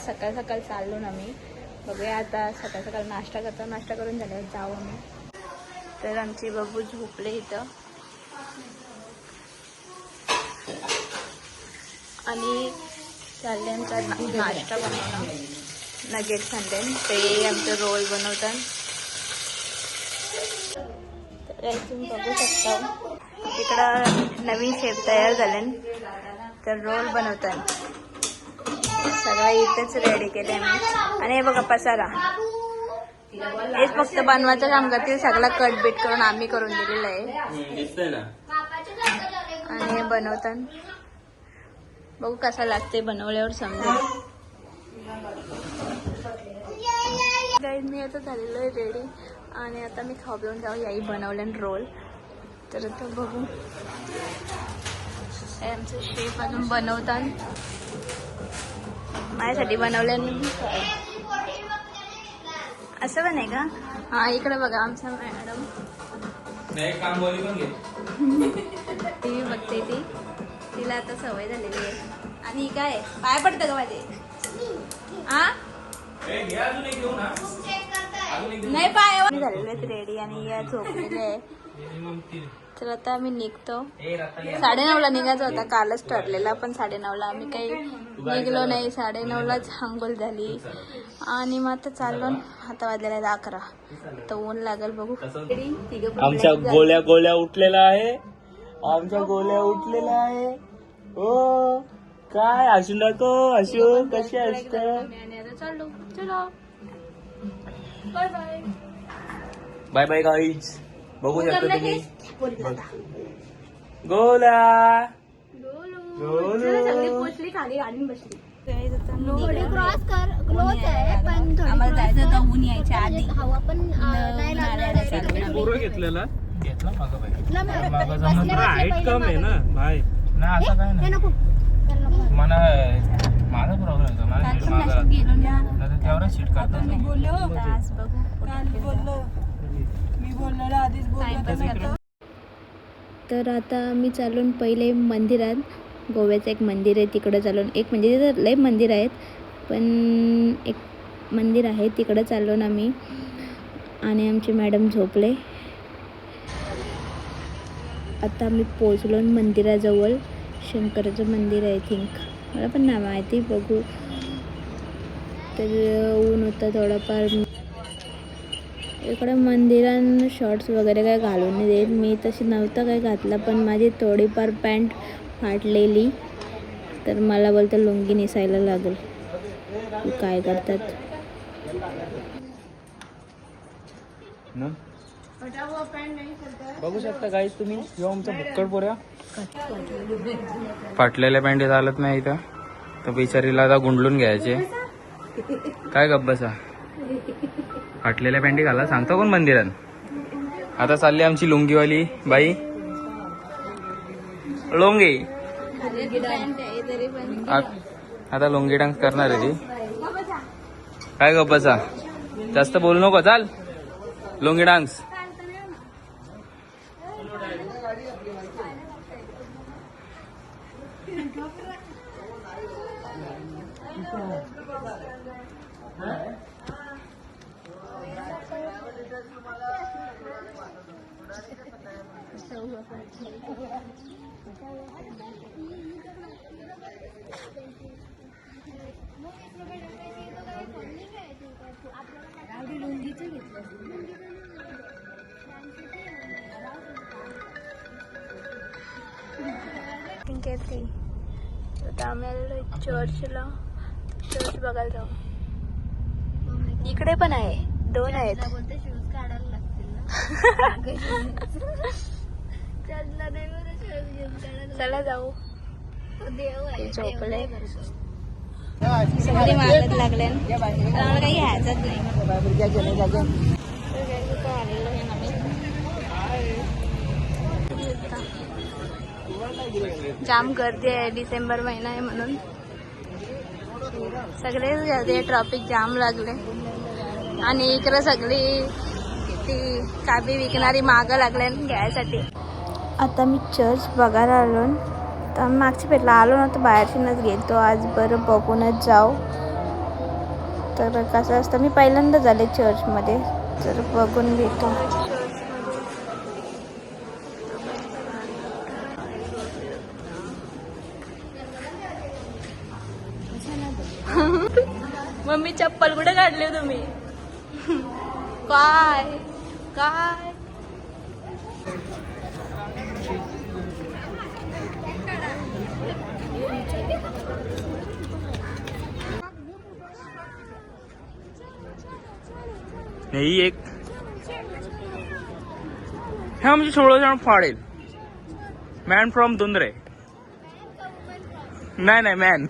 आज सकाळ सकाळ चाललो ना मी. बघूया आता सकाळ सकाळ नाश्ता करतो नाश्ता करून झाल्यावर जाऊ आम्ही. तर आमची बाबू झोपले इथं. आणि चालले आमचा नाश्ता बनवणं. नगेट खांदे ते आमचं रोल बनवतात. तर तुम्ही बघू शकता. इकडं नवीन शेप तयार झाले. तर रोल बनवतात. सगळं इथेच रेडी केले आम्ही आणि हे बघा पसारा. हेच फक्त बनवायचं काम करतील. सगळं कट बीट करून आम्ही करून दिलेलं आहे. आणि हे बनवतात. बघू कसा लागते बनवल्यावर गाईज मी आता झालेलं आहे रेडी आणि आता मी खाऊ पिऊन जाऊ. याही बनवले रोल तर आता बघू. आमचे शेफ अजून बनवतात. माझ्यासाठी बनवले असं पण आहे का? हा इकडे बघा आमचा मॅडम. टी व्ही बघते ती. तिला आता सवय झालेली आहे. आणि ही काय? पाय पडतं का माझे? एक नाही पाय झालेले रेडी आणि या झोपलेले आहे. तर आता आम्ही निघतो. साडेनऊला निघायचं होता. कालच ठरलेला. पण साडेनऊला आम्ही काही निघलो नाही. साडेनऊलाच हांगोल झाली. आणि मग आता चाललो आता वाजलेला आहेत अकरा. तर ऊन लागेल बघू. आमच्या. गोल्या गोल्या उठलेला आहे. आमच्या गोल्या उठलेला आहे. हो काय हसू नको हसू कशी असत चाललो. चलो. Bye bye bye bye guys बघू शकता तुम्ही. गोला. गोलू. सगळी पोचली खाली गाडी बसली. क्रॉस कर. क्लोज आहे पण थोडी आम्हाला जायचं होतं ऊन यायच्या आधी. हवा पण अं, नाही लागणार पूर्व घेतलेला? घेतला मागं बाई. तुला मा- मागं बसल्या जमलं. बसल्या हाईट पहिलं कम आहे ना भाई नाही असं काय नाही. नको. त्याला नको. मला माझा प्रॉब्लेम होता मला सीट मागं. गेलो ना. नाही. तर तेवढा सीट करतो मी. तास तर आता मी चालून पहिले मंदिरात गोव्याचं एक मंदिर आहे तिकडं चालून. एक म्हणजे तिथं लय मंदिर आहेत पण एक मंदिर आहे तिकडं चाललो ना मी आणि आमचे मॅडम झोपले. आता मी पोचलो मंदिराजवळ. शंकराचं मंदिर आहे थिंक मला पण नाही माहिती बघू. तर ऊन होतं थोडंफार. इकडे मंदिरात शॉर्ट्स वगैरे काय घालून नाही देत. मी तशी नव्हतं काय घातलं पण माझी थोडीफार पॅन्ट फाटलेली. तर मला बोलतं लुंगी नेसायला लागेल. काय करतात? बघू शकता गाईज तुम्ही. ह्यो आमचा भुक्कड पोऱ्या फाटलेल्या पॅन्टी चालत नाही इथं. तर बिचारीला आता गुंडलून घ्यायचे. काय गप्पा फाटलेल्या पॅन्टी घाला. सांगतो कोण मंदिरात? आता चालली आमची लुंगीवाली. बाई. लोंगी. आता लुंगी डान्स करणार आहे ती. काय गप्पाचा जास्त बोलू नको चाल. लोंगी डान्स ती आता आम्ही आलेलो चर्चला चर्च बघायला जाऊ. इकडे पण आहे. दोन आहेत. बोलते शूज काढायला लागतील चला जाऊ. झोपले. सगळे मागत लागले. आम्हाला काही घ्यायचंच नाही तर guys, इथं आलेलो आहे ना मी. जाम गर्दी आहे डिसेंबर महिना आहे म्हणून. सगळेच गर्दी आहे ट्रॉफिक जाम लागले. आणि इकडं सगळी ती काबी विकणारी मागं लागले घ्यायसाठी. आता मी चर्च बघायला आलो. तर मागच्या पेटला आलो ना तर बाहेरशीनच गेलतो. आज बरं बघूनच जाऊ. तर कसं असतं मी पहिल्यांदा झाले चर्चमध्ये तर बघून घेतो मम्मी चप्पल कुठे काढली हो तुम्ही काय काय ही एक हे आमचे सोळा जण फाडेल मॅन फ्रॉम धुंद्रे नाही नाही मॅन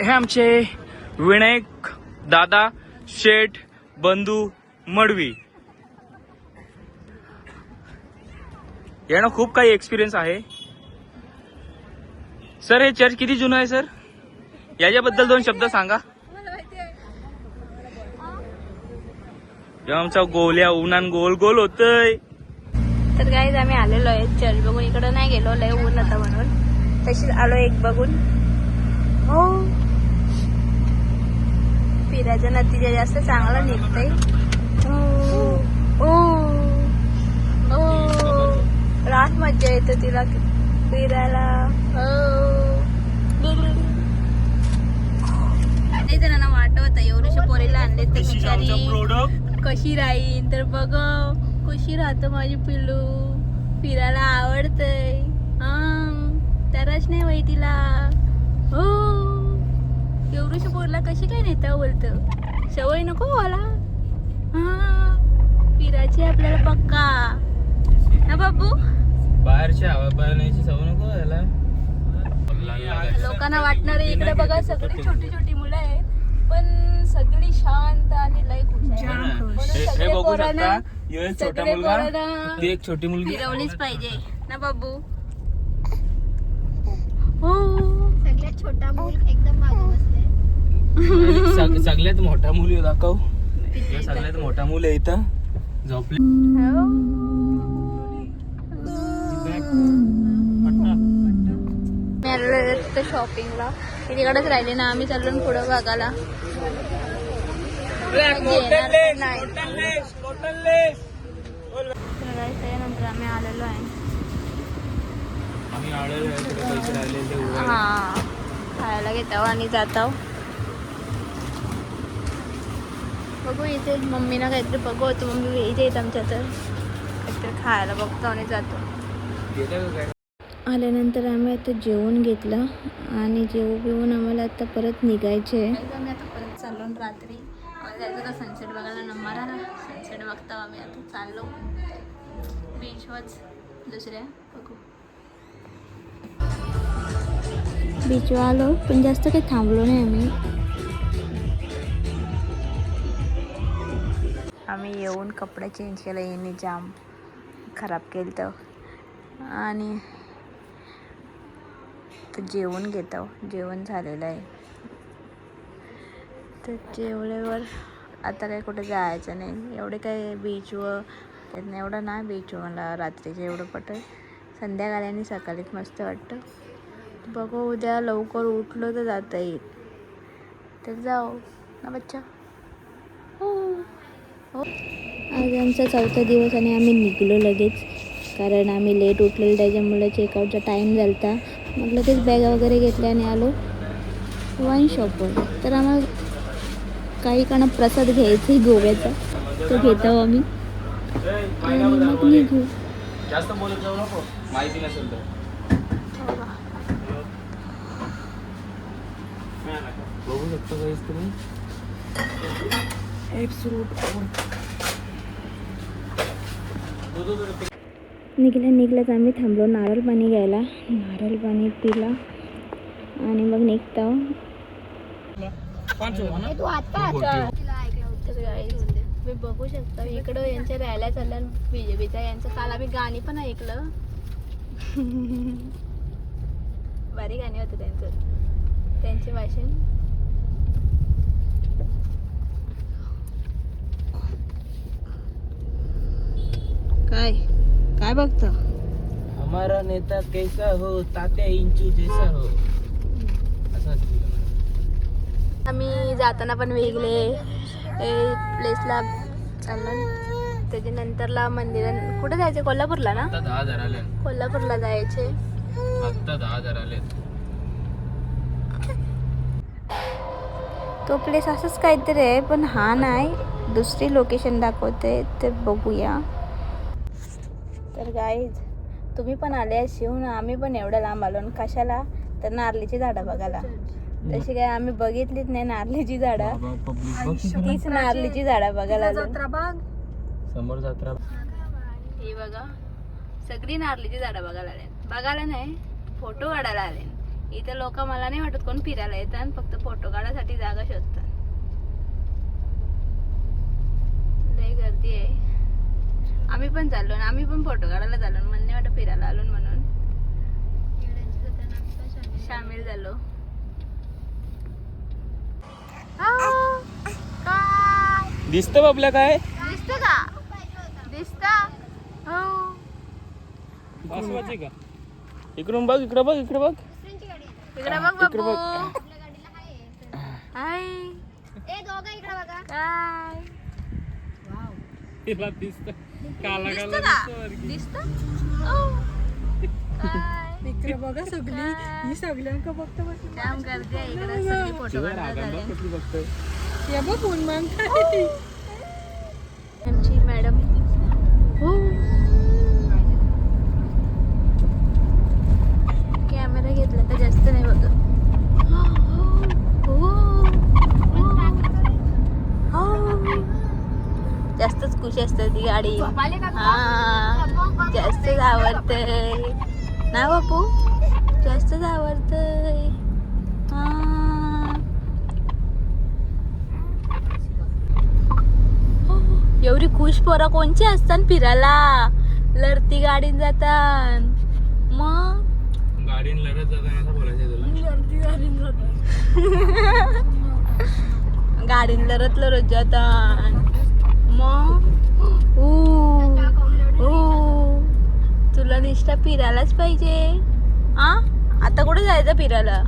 हे आमचे विनायक दादा शेठ बंधू मडवी. यानं खूप काही एक्सपिरियन्स आहे. सर हे चर्च किती जुनं आहे सर याच्याबद्दल दोन शब्द सांगा. आमचा गोल्या उन्हान गोल गोल होतय. तर काहीच आम्ही आलेलो आहे चर्च बघून. इकडं नाही गेलो लय ऊन होता म्हणून. तशीच आलो एक बघून. हो. फिरायचा नतीजा जास्त चांगला निघतंय. रात मज्जा येते तिला फिरायला. हो नाही जणांना वाटत एवढ्याशा पोरीला आणले तर. बिचारी कशी राहीन? तर बघ कशी राहतं माझी पिल्लू. फिरायला आवडतंय. हा तरच नाही बाई तिला. हो. एवढीशी पोरला कशी काय नेता बोलतं? सवय नको मला. हा फिरायची आपल्याला पक्का. ना बाबू. बाहेरच्या हवा पाण्याची सवय नको याला लोकांना वाटणार आहे इकडे बघा सगळी छोटी छोटी मुलं आहेत पण सगळी शांत आणि लय खुश हे हे बघू शकता एक छोटा मुलगा पोरांना ती एक छोटी मुलगी. फिरवलीच पाहिजे. ना बाबू? हो. सगळ्यात छोटा मूल एकदम मागे बसले सग- सगळ्यात मोठा मुली दाखव. सगळ्यात मोठा मुल आहे इथं. झोपले. मी आलेलो शॉपिंगला तिकडेच राहिले ना आम्ही चाललो ना पुढं भागाला त्यानंतर आम्ही आलेलो आहे. हा खायला घेतो आणि जातो बघू इथे मम्मीना काहीतरी बघू मम्मी व्हेज येत आमच्या तर काहीतरी खायला बघतो आणि जातो? आल्यानंतर आम्ही आता जेवण घेतलं आणि जेवण बिवून आम्हाला आता परत निघायचे आम्ही आता परत चाललो रात्री जायचं का सनसेट बघायला नंबर आला सनसेट बघता आम्ही आता चाललो. बीचवरच दुसऱ्या. बघू. बीचवर आलो पण जास्त काही थांबलो नाही आम्ही. आम्ही येऊन कपडे चेंज केले यांनी जाम खराब केलं तर आणि जेवण घेतो जेवण झालेलं आहे. तर जेवल्यावर आता काय कुठे जायचं नाही. एवढे काय बीचवर एवढं नाही बीच मला रात्रीचं एवढं पट संध्याकाळी आणि सकाळीच मस्त वाटतं. बघू उद्या लवकर उठलो तर जाता येईल. तर जाओ ना बच्चा? हो. हो. आज आमचा चौथा दिवस आणि आम्ही निघलो लगेच. कारण आम्ही लेट उठलेलो त्याच्यामुळे चेकआउटचा टाईम झाला होता मग लगेच बॅगा वगैरे घेतल्या आणि आलो. वाईन शॉपवर तर आम्हाला काही काना प्रसाद घ्यायचा आहे गोव्याचा. तो घेतो आम्ही. आणि मग निघू जास्त बोलत जाऊ नको. माहिती नसेल तर. बघू शकता काहीच तुम्ही निघल्या निघल्याच आम्ही थांबलो नारळ पाणी घ्यायला. नारळ पाणी पिला आणि मग निघतो. तू आता तिला ऐकलं होतं तर guys, तुम्ही बघू शकता. इकडं यांच्या रॅल्या चालल्या बीजेपीच्या यांचं काल आम्ही गाणी पण ऐकलं. भारी गाणे होतं त्यांचं. त्यांचे भाषण काय? काय बघतो? हमारा नेता कैसा हो तात्या इंचू जैसा हो? असं आम्ही जाताना पण वेगळे. प्लेसला चाललो. त्याच्यानंतरला मंदिरात कुठे जायचं? कोल्हापूरला ना? आता दहा हजार आले. कोल्हापूरला जायचे. आता दहा हजार आले. तो प्लेस असंच काहीतरी आहे पण हा नाही. दुसरी लोकेशन दाखवते ते बघूया. तर गाईज तुम्ही पण आले शिवून. आम्ही पण एवढं लांब आलो आणि कशाला? तर नारळीची झाडं बघायला. तशी काय आम्ही बघितलीच नाही नारळीची झाडं. तीच नारळीची झाडं बघायला आलो समोर जत्रा. हे बघा सगळी नारळीची झाडं बघायला आले बघायला नाही फोटो काढायला आले इथे लोक मला नाही वाटत कोण फिरायला येतात फक्त फोटो काढायसाठी जागा शोधतात. लय गर्दी आहे. आम्ही पण चाललो आणि आम्ही पण फोटो काढायला चाललो नाही वाटत फिरायला आलो म्हणून सामील झालो. काय? दिसतं बाबल्या काय? दिसत का? दिसत? हो. का? इकडून बघ इकडं बघ इकडे बघ. इकडे बघ इकडे बाबू. बघ. हाय. ए दोघं इकडे बघा. काय? तिला दिसत. काला दिसत का? दिसत? बघा सगळी. ही सगळ्यांका बघता जाम गर्दी आहे इकडे. सगळी फोटो काढतात कसली बघतोय हे बघून मग आमची मॅडम. हो कॅमेरा घेतला का जास्त नाही बघ हो. हो. जास्तच खुशी असते ती गाडी. हा जास्तच आवडतंय ना बापू? जास्तच आवडतंय हा. एवढी खुश पोरं कोणची असतात फिरायला? लढती गाडीन जातात. मग? गाडीन लढत जाताना असं बोलायचं तुला. गाडीन लढत लढत जातात. मग? तुला निष्ठा फिरायलाच पाहिजे. आ? आता कुठे जायचं फिरायला?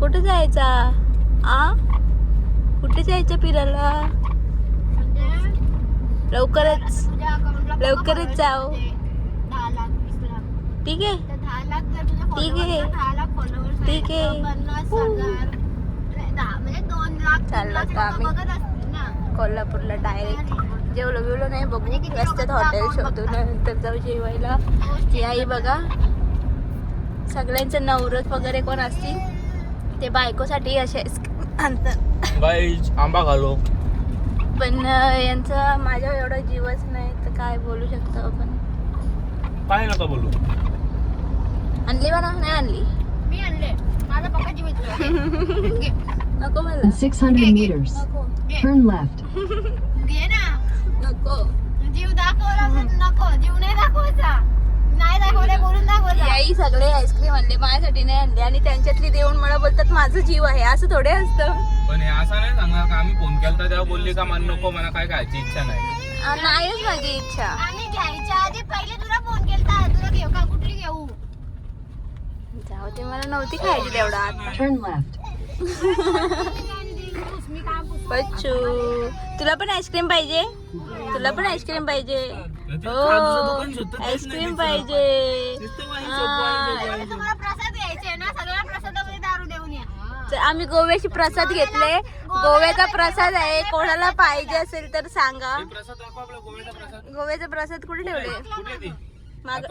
कुठे जायचा? आ? कुठे जायचं फिरायला? लवकरच. लवकरच लाख ठीक आहे. ठीक आहे. ठीक आहे. तीन चाललो आम्ही. कोल्हापूरला डायरेक्ट जेवलो बिवलो नाही बघू म्हणजे रस्त्यात हॉटेल account शोधू बघतात? नंतर जाऊ जेवायला. ती आई बघा सगळ्यांचं नवरत वगैरे कोण असतील ते बायकोसाठी असे आंबा घालो. पण यांचं माझ्या एवढा जीवच नाही तर काय बोलू शकतो आपण? काय नका बोलू. आणली म्हणा नाही आणली. मी आणले. माझा मित्र आहे. नको मला In 600 meters, घे. turn left. नको. जीव दाखवला नको. जीव नाही दाखवायचा. नाही दाखवले बोलून दाखवायचा. याई सगळे आईस्क्रीम आणले. माझ्यासाठी नाही आणले. आणि त्यांच्यातली देऊन मला बोलतात माझं जीव आहे. असं थोडे असतं. पण हे असं नाही सांगणार का? आम्ही फोन केला तेव्हा बोलली का मन नको मला काय खायची इच्छा नाही. आ, नाहीच माझी इच्छा. आणि घ्यायच्या आधी पहिले तुला फोन केलता. तुला घेऊ का? कुठली घेऊ? जाऊ ते मला नव्हती खायची तेवढा आता. Turn left. बच्चू तुला पण आईस्क्रीम पाहिजे? तुला पण आईस्क्रीम पाहिजे. हो आईस्क्रीम पाहिजे. हा. आम्ही गोव्याची प्रसाद घेतले. गोव्याचा प्रसाद आहे. कोणाला पाहिजे असेल तर सांगा. गोव्याचा प्रसाद. गोव्याचा प्रसाद कुठे ठेवले? माग.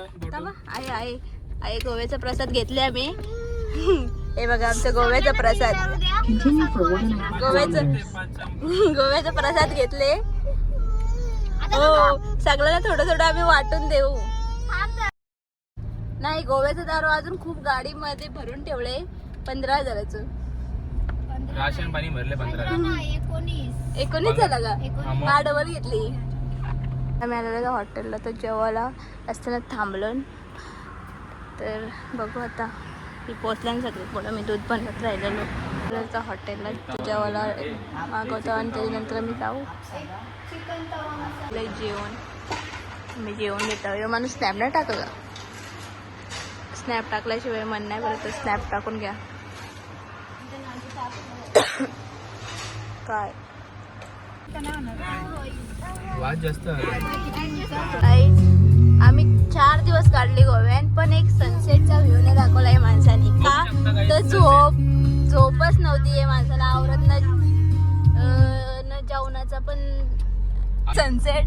आहे आहे आहे गोव्याचा प्रसाद घेतले आम्ही. हे बघा आमचा गोव्याचा प्रसाद. गोव्याचं. गोव्याचा प्रसाद घेतले. हो. सगळ्यांना थोडं थोडं आम्ही वाटून देऊ. नाही गोव्याचा दारू अजून खूप गाडीमध्ये भरून ठेवले पंधरा हजाराचं. राशन पाणी भरले पंधरा. एकोणीस. एकोणीस झाला का? हा डबल घेतली. आम्ही आलेलो हॉटेलला तर जेवायला असताना थांबलो. तर बघू आता. की पोचल्या ना सगळे पुढं मी दूध बनवत राहिलेलो. हॉटेलला तुझ्यावाला मागवतो आणि त्याच्यानंतर मी जाऊ. लय जेवण. मी जेवण घेतो. हे माणूस स्नॅप नाही टाकलं का? स्नॅप टाकल्याशिवाय मन नाही बरं तर स्नॅप टाकून घ्या. काय? वाद जास्त Guys, आम्ही चार दिवस काढले गोव्यात पण एक सनसेटचा व्ह्यू नाही दाखवलाय माणसाने. का? तर झोप झोपच नव्हती आहे माणसाला. आवरत न जेवणाचा पण सनसेट.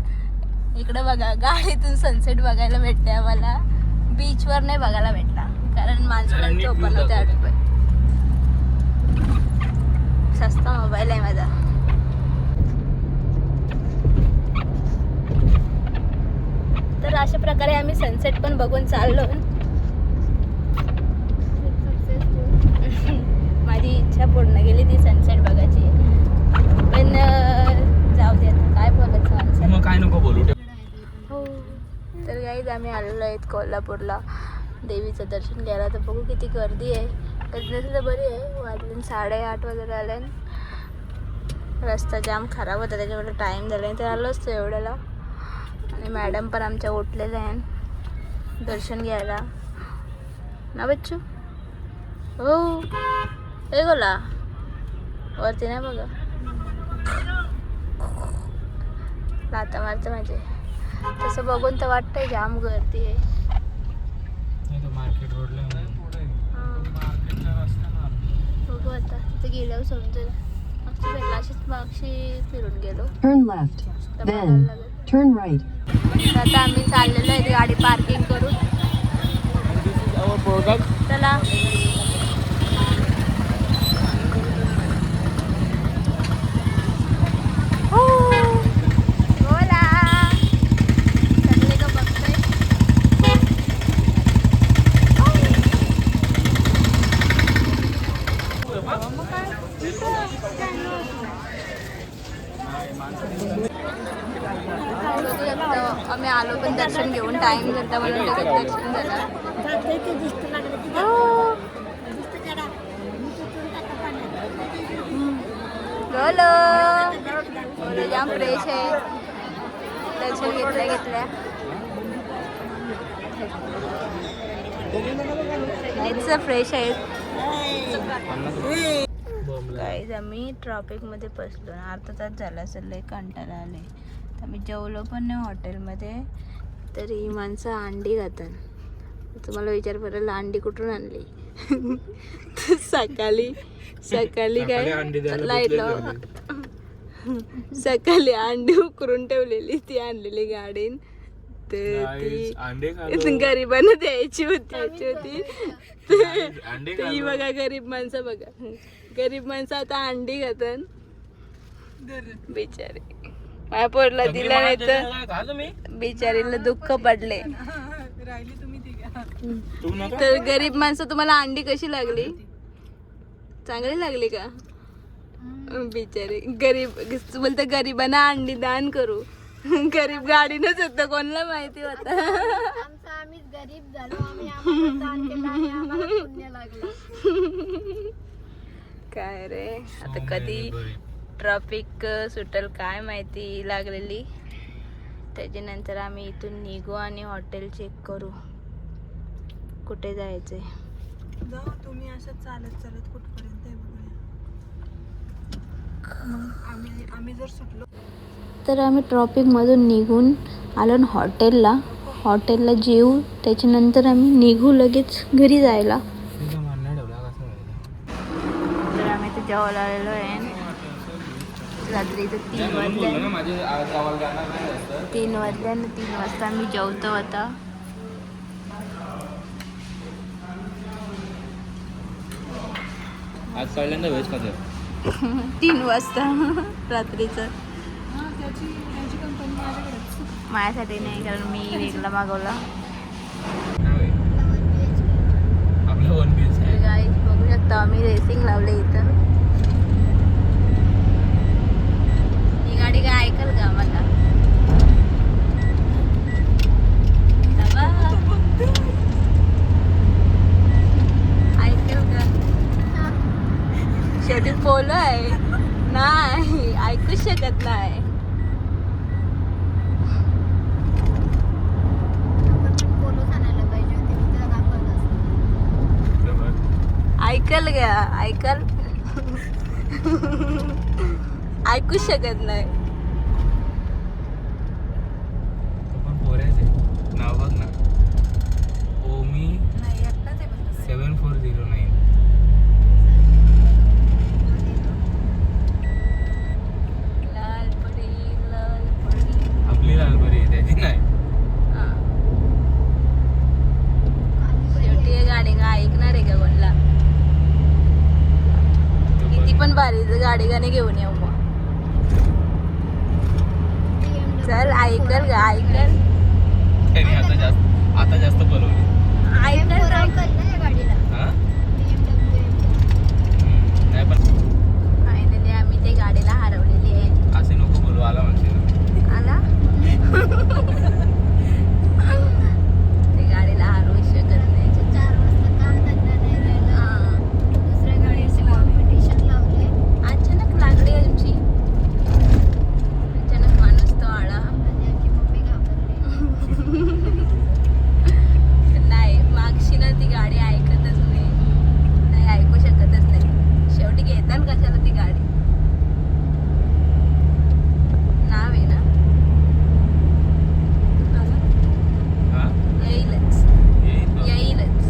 इकडे बघा गाडीतून सनसेट बघायला भेटते आम्हाला. बीचवर नाही बघायला भेटला कारण माणसाला दाखव. आठवत सस्ता मोबाईल आहे माझा. तर अशा प्रकारे आम्ही सनसेट पण बघून चाललो. माझी इच्छा पूर्ण केली ती सनसेट बघायची. पण बोलायचं मग काय नको बोलू हो. तर गाईज आम्ही आलेलो आहेत कोल्हापूरला. देवीचं दर्शन घ्यायला. तर बघू किती गर्दी आहे. गर्दी नसेल तर बरी आहे. वाजले साडेआठ वगैरे आले. रस्ता जाम खराब होता त्याच्यामुळे टाईम झाला तर आलो असतो एवढ्याला. आणि मॅडम पण आमच्या उठलेल्या आहेत. दर्शन घ्यायला. ना बच्चू? हो. हे गोला. वरती नाही बघा. लाता मारतं माझे. तसं बघून तर वाटतंय जाम गर्दी आहे. मार्केट रोडला बघू आता. तिथे गेल्यावर समजेल. मागची भेटला अशीच मागशी फिरून गेलो. Right. तर आता आम्ही चाललेलो आहे गाडी पार्किंग करून. चला हो. बोला चालले का बघतोय बघू शकतो आम्ही आलो पण दर्शन आता मला दर्शन जाम फ्रेश आहे दर्शन घेतल्या घेतल्या नीटच फ्रेश आहे गाईज आम्ही ट्रॉफिकमध्ये बसलो ना. अर्धा तास झाला असेल लई कंटाळा आले तर आम्ही जेवलो पण नाही हॉटेलमध्ये तर ही माणसं अंडी खातात. तुम्हाला विचार पडेल अंडी कुठून आणली? तर सकाळी सकाळी काय? लाइट सकाळी अंडी उकरून ठेवलेली ती आणलेली गाडीन. तर ती गरिबांना द्यायची होती द्यायची होती. तर- अंडे तर ही बघा गरीब माणसं बघा. गरीब माणसं आता अंडी खातात. बिचारे. माझ्या पोरला दिला नाही तर बिचारीला दुःख पडले. राहिली तुम्ही तिघा. तू नका. तर गरीब माणसं तुम्हाला अंडी कशी लागली? चांगली लागली का? बिचारे गरीब बोलते गरिबांना अंडी दान करू. गरीब गाडीनच होतं कोणाला माहिती होतं? आमचं आम्हीच गरीब झालो आम्ही आम्हाला दान केलं आणि आम्हाला पुण्य लागलं. काय रे? आता कधी ट्रॅफिक सुटेल काय माहिती लागलेली. त्याच्यानंतर आम्ही इथून निघू आणि हॉटेल चेक करू. कुठे जायचंय? जाऊ तुम्ही असं चालत चालत कुठपर्यंत आम्ही आम्ही जर सुटलो. तर आम्ही ट्रॉफिकमधून निघून आलो ना हॉटेलला. हॉटेलला जेवू त्याच्यानंतर आम्ही निघू लगेच घरी जायला? तर आम्ही ते जेवायला आलेलो आहे. रात्रीचं तीन वाजले बोललो ना माझे आज गावाला जाणार नाही जास्त. तीन वाजले आणि तीन वाजता आम्ही जेवतो आता. आज पहिल्यांदा व्हेज खातो तीन वाजता रात्रीचं. हां माझ्यासाठी नाही कारण मी वेगळा मागवला. बघू शकता आम्ही रेसिंग लावले इथं ही गाडी काय ऐकल का मला आई आहे ती पोलो आहे नाही ऐकूच शकत नाही पोलो आणायला पाहिजे होते मी तुला दाखवलं असतं. ऐकल घ्या ऐकाल? ऐकूच शकत नाही पण पोऱ्याचे नाव बघ ना Omi seven four zero nine लाल परी लाल परी आपली लालबरी आहे त्याची नाही हा. शेवटी हे गाडी का ऐकणार आहे का कोणला किती पण भारी गाणी घेऊन येऊ मग. चल ऐकल का ऐकल. त्याने आता जास्त आता जास्त बोलवली. ऐकल नाही ऐकल ना या गाडीला हा? BMW. हम्म. नाही पण फायनली आम्ही ते गाडीला हरवलेली आहे. असे नको बोलू आला आला ते गाडीला हरवू शकत नाही चार वाजता काम धंदा नाही राहिला. हा. दुसऱ्या गाडीचे कॉम्पिटिशन लावले अचानक लागली आमची अचानक माणूस तो आला आणि आमची मम्मी घाबरली नाही मागशी ना ती गाडी ऐकतच नाही नाही ऐकू शकतच नाही शेवटी घेतात कशाला ती गाडी नाव आहे ना आला? हा येईलच येईल तो. येईलच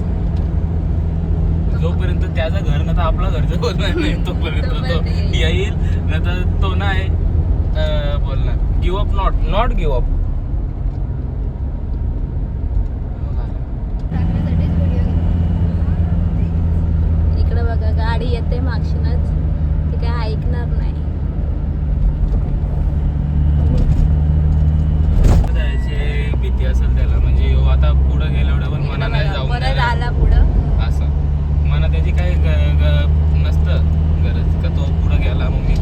जोपर्यंत त्याचं घर ना तर आपला घरचं बोलणार नाही तोपर्यंत तो तोपर्यंत येईल. येईल ना तर तो नाही अं, बोलणार give up not not give up टाकण्यासाठीच video इकडे बघा गाडी येते मागशीनच ती काय ऐकणार नाही जायची भीती असेल त्याला म्हणजे ह्यो आता पुढे गेल्यावर पण मना नाही जाऊन परत द्यायला. आला पुढं असं मना त्याची काही ग- ग- नसतं गरज का तो पुढे गेला मग मी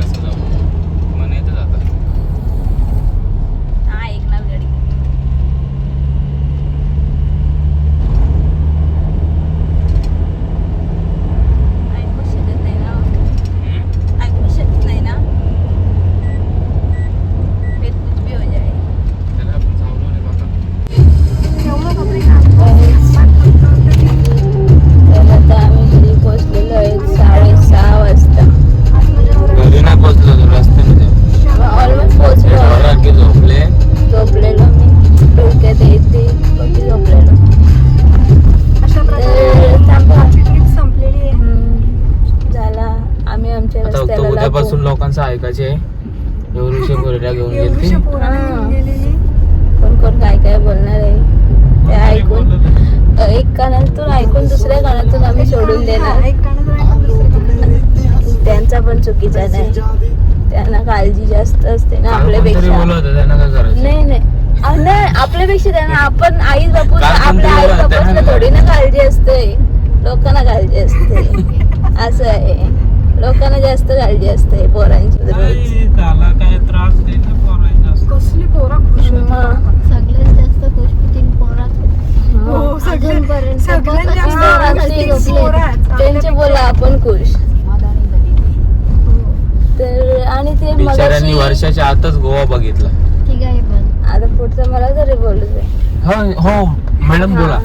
लोकांचं ऐकायचे. एवढीशे घेऊन हा. गेलेली. कोण कोण काय काय बोलणार आहे? ते ऐकून एक कानातून ऐकून दुसऱ्या कानातून आम्ही सोडून देणार. त्यांचा पण चुकीचा नाही त्यांना काळजी जास्त असते ना आपल्यापेक्षा. नाही नाही. आपल्यापेक्षा त्यांना आपण आई बापू आपल्या आई बापूला थोडी ना काळजी असते. लोकांना काळजी असते. असं आहे. लोकांना जास्त काळजी असते पोरांची. रोज त्याला काय त्रास देईल ना पोरांचा कसली पोरा खुश. सगळ्यात जास्त पोरात हो सगळे अजूनपर्यंत सगळ्यात बघ, जास्त अशी रडतील झोपली. पोरं. आहेत. त्यांचे बोला आपण खुश. तर आणि ते बिचाऱ्यांनी मगाशी वर्षाच्या आतच गोवा बघितला. ठीक आहे पण आता पुढचं मला तरी बोलू दे. हो हो मॅडम बोला.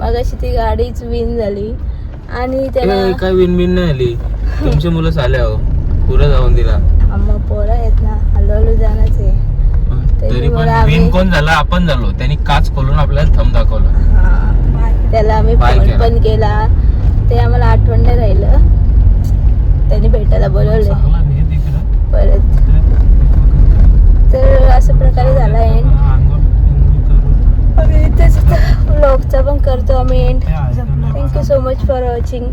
मगाशी ती गाडीच विन झाली. आणि ए, त्याला काय विनबिन नाही आली. तुमची मुलं चाले हो पुरं जाऊन दिला. आम्हा पोरं आहेत ना हळूहळू जाणंच आहे तरी पण आम्ही- विन कोण झाला? आपण झालो. त्यांनी काच खोलून आपल्याला थंब दाखवला. त्याला आम्ही Bye फोन केला. पण केला. ते आम्हाला आठवण नाही राहिलं. त्यांनी भेटायला बोलवले. परत तर अशा प्रकारे झाला एंड आणि इथेच व्लॉगचा पण करतो आम्ही and thank you so much for watching